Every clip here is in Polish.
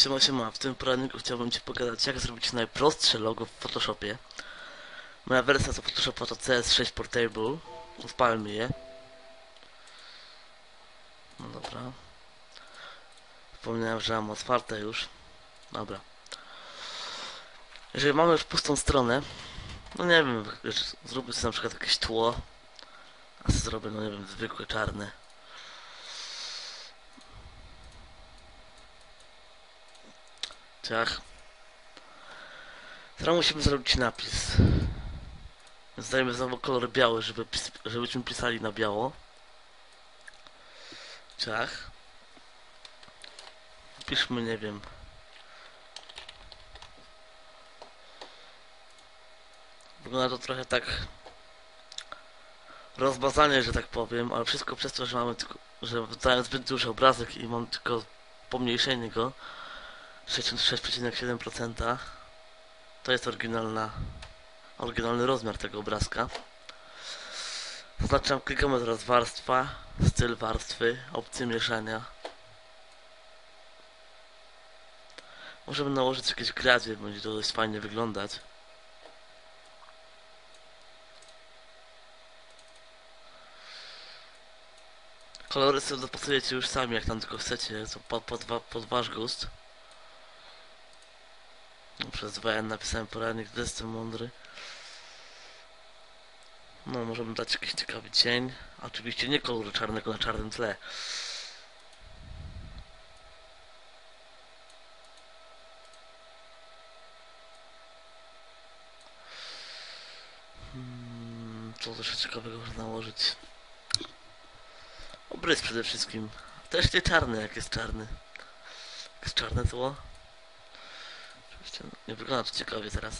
Siema, siema. W tym poradniku chciałbym Ci pokazać, jak zrobić najprostsze logo w Photoshopie. Moja wersja do Photoshopa to CS6 Portable. Odpalmy je. No dobra. Wspomniałem, że mam otwarte już. Dobra. Jeżeli mamy już pustą stronę, no nie wiem, wiesz, zróbmy sobie na przykład jakieś tło. A sobie zrobię, no nie wiem, zwykłe czarne. Teraz musimy zrobić napis. Dajmy znowu kolor biały, żeby pis żebyśmy pisali na biało. Ciach. Piszmy, nie wiem. Wygląda to trochę tak rozmazanie, że tak powiem, ale wszystko przez to, że mamy tylko, że zbyt duży obrazek i mam tylko pomniejszenie go. 66,7% to jest oryginalna oryginalny rozmiar tego obrazka. Zaznaczam, klikamy teraz warstwa styl warstwy, opcje mieszania. Możemy nałożyć jakieś gradzie, będzie to dość fajnie wyglądać. Kolory sobie dopasujecie już sami jak tam tylko chcecie, to pod, pod, pod wasz gust przez WN napisałem poradnik, gdy jestem mądry. No, możemy dać jakiś ciekawy cień. Oczywiście nie koloru czarnego na czarnym tle. Hmm, co też ciekawego można nałożyć? Obrys przede wszystkim. Też nie czarny, jak jest czarny. Jak jest czarne tło. Nie wygląda to ciekawie teraz.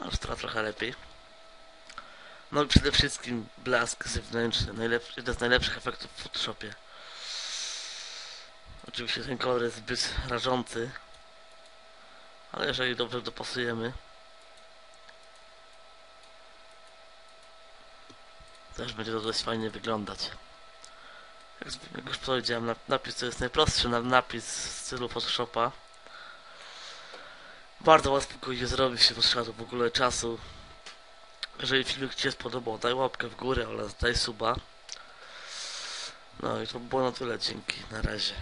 A już trochę lepiej. No i przede wszystkim blask zewnętrzny. Najlepszy, jeden z najlepszych efektów w Photoshopie. Oczywiście ten kolor jest zbyt rażący. Ale jeżeli dobrze dopasujemy. Też będzie to dość fajnie wyglądać. Jak, już powiedziałem, nap- napis to jest najprostszy na- napis w stylu Photoshopa. Bardzo łatwo go je zrobić, się potrzeba to w ogóle czasu. Jeżeli filmik Ci się spodobał, daj łapkę w górę oraz daj suba. No i to było na tyle, dzięki, na razie.